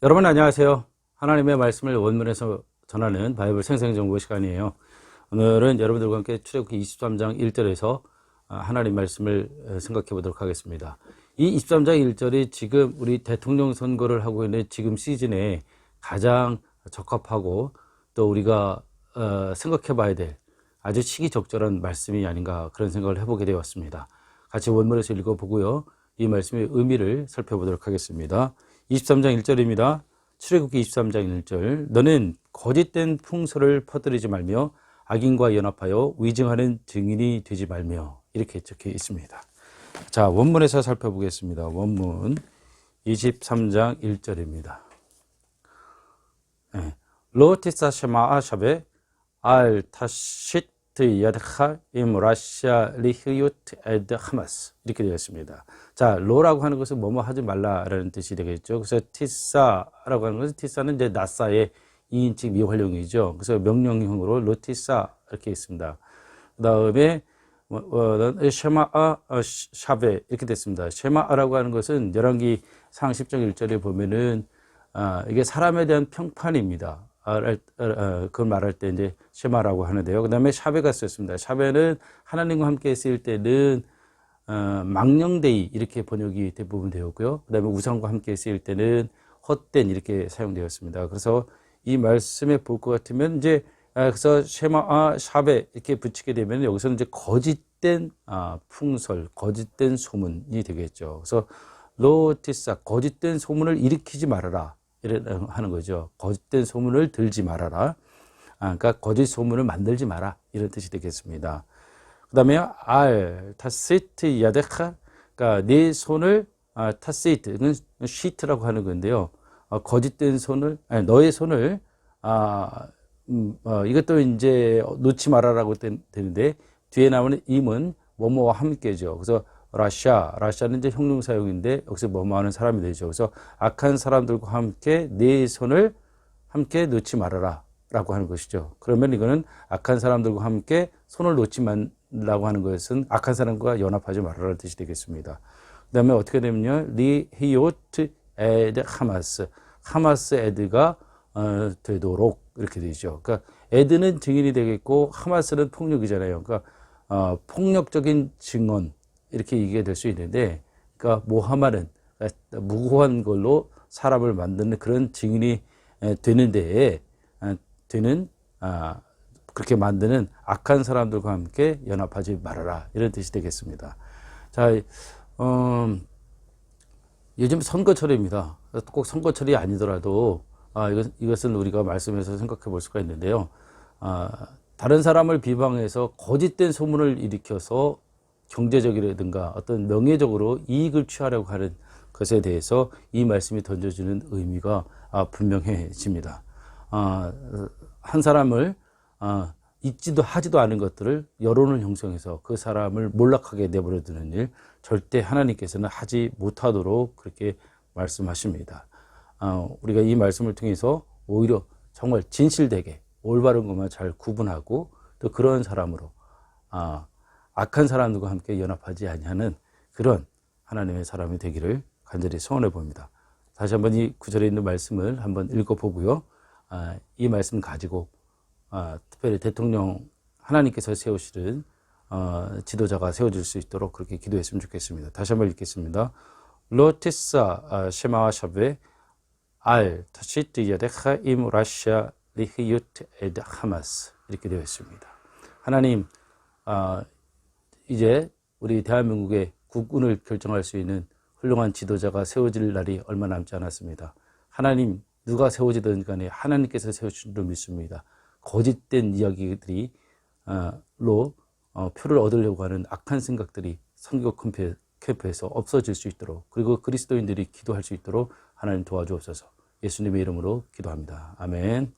여러분 안녕하세요. 하나님의 말씀을 원문에서 전하는 바이블 생생정보 시간이에요. 오늘은 여러분들과 함께 출애굽기 23장 1절에서 하나님 말씀을 생각해 보도록 하겠습니다. 이 23장 1절이 지금 우리 대통령 선거를 하고 있는 지금 시즌에 가장 적합하고 또 우리가 어, 생각해 봐야 될 아주 시기적절한 말씀이 아닌가 그런 생각을 해보게 되었습니다. 같이 원문에서 읽어보고요. 이 말씀의 의미를 살펴보도록 하겠습니다. 23장 1절입니다. 출애굽기 23장 1절 너는 거짓된 풍설을 퍼뜨리지 말며 악인과 연합하여 위증하는 증인이 되지 말며 이렇게 적혀 있습니다. 자 원문에서 살펴보겠습니다. 원문 23장 1절입니다. 로티사 쉐마 샤베 알 타시 트 야드카 임라시아 리히유트 에드 하마스 이렇게 되어 있습니다. 자, 로라고 하는 것은 뭐뭐 하지 말라라는 뜻이 되겠죠. 그래서 티사라고 하는 것은 티사는 이제 나사의 2인칭 미활용이죠. 그래서 명령형으로 로티사 이렇게 있습니다. 그 다음에 뭐, 어, 쉐마아 어, 샤베 이렇게 됐습니다. 쉐마아라고 하는 것은 열왕기 상 10장 1절에 보면은 아, 이게 사람에 대한 평판입니다. 아, 아, 그걸 말할 때 이제 쉐마라고 하는데요. 그 다음에 샤베가 쓰였습니다. 샤베는 하나님과 함께 쓰일 때는 어, 망령데이 이렇게 번역이 대부분 되었고요. 그 다음에 우상과 함께 쓰일 때는 헛된 이렇게 사용되었습니다. 그래서 이 말씀에 볼 것 같으면 이제 아, 그래서 쉐마아 샤베 이렇게 붙이게 되면 여기서는 이제 거짓된 아, 풍설, 거짓된 소문이 되겠죠. 그래서 로티사 거짓된 소문을 일으키지 말아라 하는 거죠. 거짓된 소문을 들지 말아라. 아, 그러니까 거짓 소문을 만들지 마라 이런 뜻이 되겠습니다. 그 다음에 알 타시트 야데카 그러니까 네 손을 아, 타시트 이건 시트라고 하는 건데요. 어, 거짓된 손을 아니, 너의 손을 아, 음, 어, 이것도 이제 놓지 말아라고 되는데 뒤에 나오는 임은 뭐뭐와 함께죠. 그래서 라샤, 라샤는 이제 형용 사용인데 여기서 뭐뭐 하는 사람이 되죠. 그래서 악한 사람들과 함께 네 손을 함께 놓지 말아라. 라고 하는 것이죠. 그러면 이거는 악한 사람들과 함께 손을 놓지 말라고 하는 것은 악한 사람과 연합하지 말아라는 뜻이 되겠습니다. 그 다음에 어떻게 되면요. 리 히오트 에드 하마스. 하마스 에드가 어, 되도록 이렇게 되죠. 그러니까 에드는 증인이 되겠고 하마스는 폭력이잖아요. 그러니까 어, 폭력적인 증언 이렇게 얘기가 될 수 있는데 그러니까 모하마는 무고한 걸로 사람을 만드는 그런 증인이 되는데 되는 아, 그렇게 만드는 악한 사람들과 함께 연합하지 말아라 이런 뜻이 되겠습니다. 자, 음, 요즘 선거철입니다. 꼭 선거철이 아니더라도 아, 이것, 이것은 우리가 말씀에서 생각해 볼 수가 있는데요. 아, 다른 사람을 비방해서 거짓된 소문을 일으켜서 경제적이라든가 어떤 명예적으로 이익을 취하려고 하는 것에 대해서 이 말씀이 던져주는 의미가 아, 분명해집니다. 아, 한 사람을 아, 있지도 하지도 않은 것들을 여론을 형성해서 그 사람을 몰락하게 내버려 두는 일 절대 하나님께서는 하지 못하도록 그렇게 말씀하십니다. 아, 우리가 이 말씀을 통해서 오히려 정말 진실되게 올바른 것만 잘 구분하고 또 그런 사람으로 아, 악한 사람들과 함께 연합하지 아니하는 그런 하나님의 사람이 되기를 간절히 소원해 봅니다. 다시 한번 이 구절에 있는 말씀을 한번 읽어보고요. 아, 이 말씀 가지고 아, 특별히 대통령 하나님께서 세우시는 어, 지도자가 세워질 수 있도록 그렇게 기도했으면 좋겠습니다. 다시 한번 읽겠습니다. 로티사 아, 쉐마와 샤베 알 타시트 야데카 임 라시아 리히유트 에드 하마스 이렇게 되어 있습니다. 하나님 아, 이제 우리 대한민국의 국군을 결정할 수 있는 훌륭한 지도자가 세워질 날이 얼마 남지 않았습니다. 하나님 누가 세워지든 간에 하나님께서 세우신 줄 믿습니다. 거짓된 이야기들이 로 어, 표를 얻으려고 하는 악한 생각들이 선교 캠프에서 없어질 수 있도록 그리고 그리스도인들이 기도할 수 있도록 하나님 도와주옵소서. 예수님의 이름으로 기도합니다. 아멘.